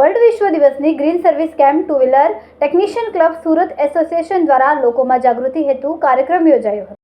World વિશ્વ દિવસની green service camp two wheeler technician club Surat association દ્વારા લોકોમાં જાગૃતિ હેતુ કાર્યક્રમ યોજાયો હતો.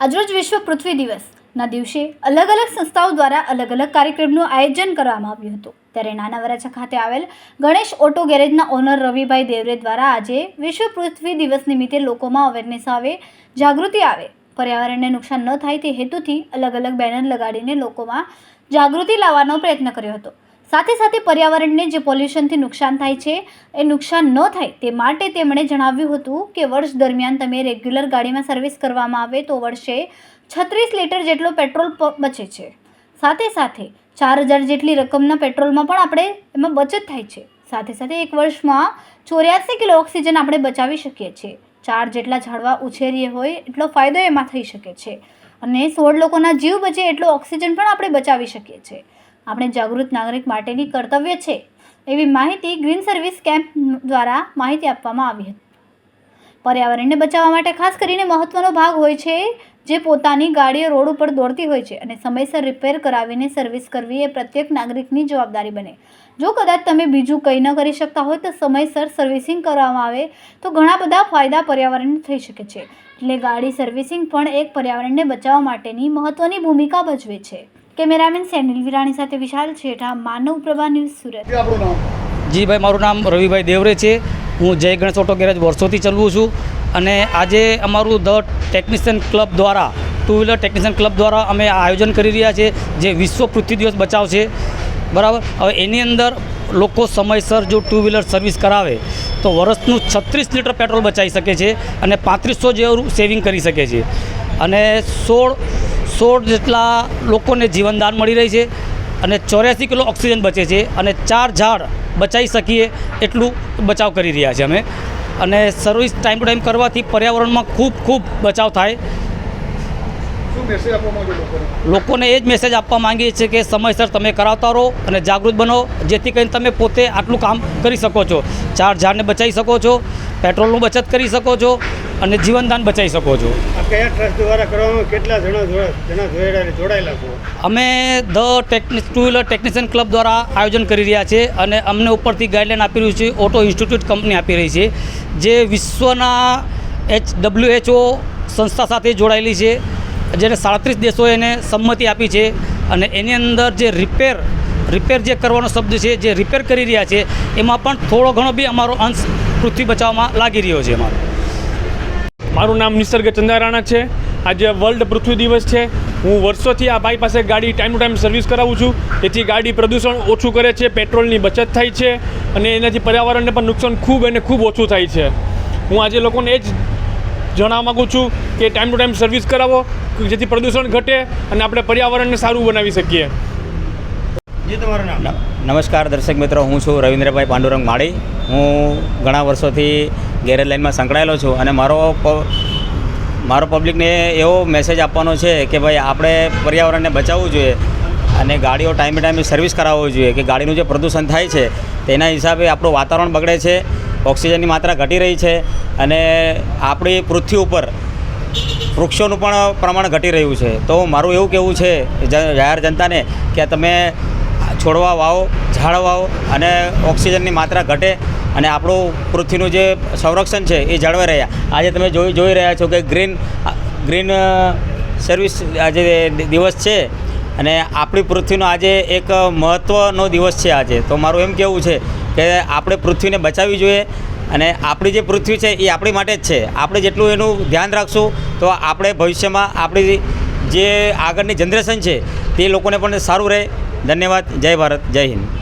આજરોજ વિશ્વ પૃથ્વી દિવસના દિવસે અલગ અલગ સંસ્થાઓ દ્વારા અલગ અલગ કાર્યક્રમનું આયોજન કરવામાં આવ્યું હતું. ત્યારે નાના વરાછા ખાતે આવેલ ગણેશ ઓટો ગેરેજના ઓનર રવિભાઈ દેવરે દ્વારા આજે વિશ્વ પૃથ્વી દિવસ નિમિત્તે લોકોમાં અવેરનેસ આવે, જાગૃતિ આવે. પર્યાવરણને નુકસાન ન થાય તે હેતુથી અલગ અલગ બેનર લગાડીને લોકોમાં જાગૃતિ લાવવાનો પ્રયત્ન કર્યો હતો. સાથે સાથે પર્યાવરણને જે પોલ્યુશનથી નુકસાન થાય છે, એ નુકસાન ન થાય તે માટે તેમણે જણાવ્યું હતું કે વર્ષ દરમિયાન તમે રેગ્યુલર ગાડીમાં સર્વિસ કરવામાં આવે તો વર્ષે છત્રીસ લીટર જેટલો પેટ્રોલ બચે છે. સાથે સાથે ચાર હજાર જેટલી રકમના પેટ્રોલમાં પણ આપણે એમાં બચત થાય છે. સાથે સાથે એક વર્ષમાં ચોર્યાસી કિલો ઓક્સિજન આપણે બચાવી શકીએ છીએ. ચાર જેટલા ઝાડવા ઉછેરીએ હોય એટલો ફાયદો એમાં થઈ શકે છે. અને સોળ લોકોના જીવ બચે એટલો ઓક્સિજન પણ આપણે બચાવી શકીએ છીએ. આપણે જાગૃત નાગરિક માટેની કર્તવ્ય છે. એવી માહિતી ગ્રીન સર્વિસ કેમ્પ દ્વારા માહિતી આપવામાં આવી હતી. પર્યાવરણને બચાવવા માટે ખાસ કરીને મહત્વનો ભાગ હોય છે જે પોતાની ગાડીઓ રોડ ઉપર દોડતી હોય છે અને સમયસર રિપેર કરાવીને સર્વિસ કરવી એ પ્રત્યેક નાગરિકની જવાબદારી બને. જો કદાચ તમે બીજું કંઈ ન કરી શકતા હોય તો સમયસર સર્વિસિંગ કરવામાં આવે તો ઘણા બધા ફાયદા પર્યાવરણને થઈ શકે છે. એટલે ગાડી સર્વિસિંગ પણ એક પર્યાવરણને બચાવવા માટેની મહત્વની ભૂમિકા ભજવે છે. કેમેરામેન સેનિલ વિરાણી સાથે વિશાલ છેઠા માનવ પ્રભા ન્યૂઝ સુરત. જી ભાઈ મારું નામ રવિભાઈ દેવરે છે. હું જય ગણેશ ઓટો ગેરેજ વર્ષોથી ચલાવું છું અને આજે અમારું ધ ટેકનિશિયન ક્લબ દ્વારા ટુ વ્હીલર ટેકનિશિયન ક્લબ દ્વારા અમે આયોજન કરી રહ્યા છીએ જે વિશ્વ પૃથ્વી દિવસ બચાવ છે બરાબર? હવે એની અંદર લોકો સમયસર જો ટુ વ્હીલર સર્વિસ કરાવે તો વર્ષનું છત્રીસ લીટર પેટ્રોલ બચાવી શકે છે અને પાંત્રીસો જેવું સેવિંગ કરી શકે છે. અને સોળ સોળ જેટલા લોકોને જીવનદાન મળી રહી છે અને ચોર્યાસી કિલો ઓક્સિજન બચે છે અને ચાર ઝાડ બચાવી શકીએ એટલું બચાવ કરી રહ્યા છે અમે. અને સર્વિસ ટાઈમ ટુ ટાઈમ કરવાથી પર્યાવરણમાં ખૂબ ખૂબ બચાવ થાય. લોકોને? એ જ મેસેજ આપવા માંગીએ છીએ કે સમયસર તમે કરાવતા રહો અને જાગૃત બનો જેથી કરીને તમે પોતે આટલું કામ કરી શકો છો. ચાર ઝાડને બચાવી શકો છો પેટ્રોલનું બચત કરી શકો છો અને જીવનદાન બચાવી શકો છો. કયા ટ્રસ્ટ દ્વારા કરવામાં કેટલા જણા જણા જોડાયેલા જોડાયેલા છો? અમે the technique two wheeler technician club દ્વારા આયોજન કરી રહ્યા છે અને અમને ઉપરથી ગાઈડલાઈન આપી રહ્યું છે ઓટો ઇન્સ્ટિટ્યૂટ કંપની આપી રહી છે જે વિશ્વના એચ ડબલ્યુએચઓ સંસ્થા સાથે જોડાયેલી છે જેને સાડત્રીસ દેશોએ એને સંમતિ આપી છે અને એની અંદર જે રિપેર રિપેર જે કરવાનો શબ્દ છે જે રિપેર કરી રહ્યા છે એમાં પણ થોડો ઘણો બી અમારો અંશ પૃથ્વી બચાવવામાં લાગી રહ્યો છે અમારો. મારું નામ નિસર્ગ ચંદારાણા છે. આજે વર્લ્ડ પૃથ્વી દિવસ છે. હું વર્ષોથી આ ભાઈ પાસે ગાડી ટાઈમ ટુ ટાઈમ સર્વિસ કરાવું છું. તેથી ગાડી પ્રદૂષણ ઓછું કરે છે પેટ્રોલની બચત થાય છે અને એનાથી પર્યાવરણને પણ નુકસાન ખૂબ અને ખૂબ ઓછું થાય છે. હું આજે લોકોને એ જ જણાવવા માગું છું કે ટાઈમ ટુ ટાઈમ સર્વિસ કરાવો જેથી પ્રદૂષણ ઘટે અને આપણે પર્યાવરણને સારું બનાવી શકીએ. જી તમારું નામ? નમસ્કાર દર્શક મિત્રો હું છું રવિન્દ્રભાઈ પાંડુરંગ માળી. હું ઘણા વર્ષોથી ગેરેજ લાઇનમાં સંકળાયેલો છું અને મારો મારો પબ્લિકને એવો મેસેજ આપવાનો છે કે ભાઈ આપણે પર્યાવરણને બચાવવું જોઈએ અને ગાડીઓ ટાઈમે ટાઈમે સર્વિસ કરાવવું જોઈએ કે ગાડીનું જે પ્રદૂષણ થાય છે તેના હિસાબે આપણું વાતાવરણ બગડે છે, ઓક્સિજનની માત્રા ઘટી રહી છે અને આપણી પૃથ્વી ઉપર વૃક્ષોનું પણ પ્રમાણ ઘટી રહ્યું છે. તો મારું એવું કહેવું છે જાહેર જનતાને કે તમે છોડવા વાવો ઝાડ વાવો અને ઓક્સિજનની માત્રા ઘટે અને આપણું પૃથ્વીનું જે સંરક્ષણ છે એ જળવાઈ રહ્યા. આજે તમે જોઈ જોઈ રહ્યા છો કે ગ્રીન ગ્રીન સર્વિસ આજે દિવસ છે અને આપણી પૃથ્વીનો આજે એક મહત્ત્વનો દિવસ છે આજે. તો મારું એમ કહેવું છે કે આપણે પૃથ્વીને બચાવવી જોઈએ અને આપણી જે પૃથ્વી છે એ આપણી માટે જ છે. આપણે જેટલું એનું ધ્યાન રાખશું તો આપણે ભવિષ્યમાં આપણી જે આગળની જનરેશન છે તે લોકોને પણ સારું રહે. ધન્યવાદ. જય ભારત. જય હિન્દ.